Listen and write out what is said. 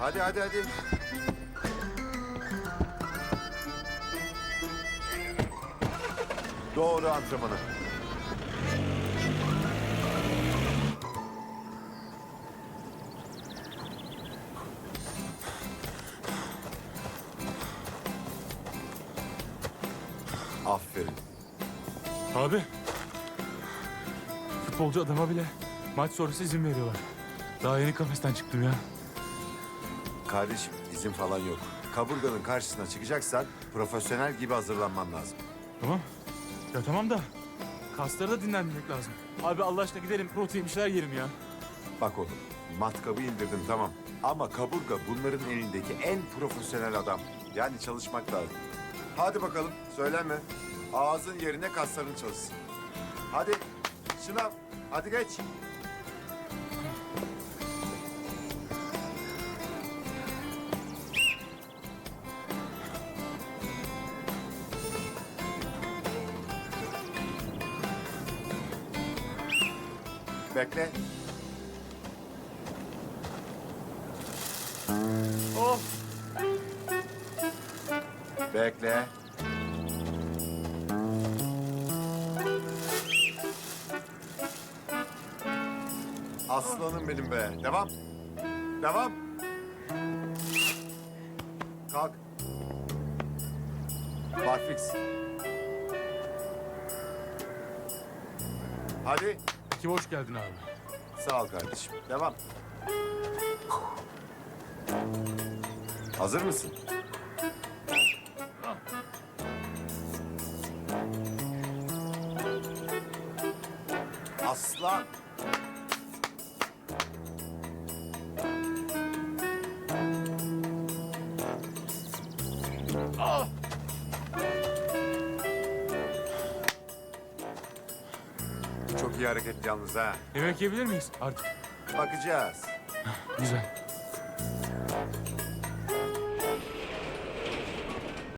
Hadi hadi hadi. Doğru antrenmana. Aferin. Abi. Futbolcu adama bile maç sonrası izin veriyorlar. Daha yeni kafesten çıktım ya. Kardeşim izin falan yok. Kaburganın karşısına çıkacaksan profesyonel gibi hazırlanman lazım. Tamam. Ya tamam da kasları da dinlendirmek lazım. Abi Allah aşkına gidelim protein bir şeyler yiyelim ya. Bak oğlum, matkabı indirdim tamam. Ama kaburga bunların elindeki en profesyonel adam. Yani çalışmak lazım. Hadi bakalım, söylenme. Ağzın yerine kasların çalışsın. Hadi, şınav. Hadi geç. Bekle. Oh. Bekle. Aslanım benim be. Devam. Devam. Kalk. Barfix. Hadi. Ki hoş geldin abi. Sağ ol kardeşim. Devam. Hazır mısın? Aslan. Çok iyi hareket yalnız ha. Yemek yiyebilir miyiz artık? Bakacağız. Güzel.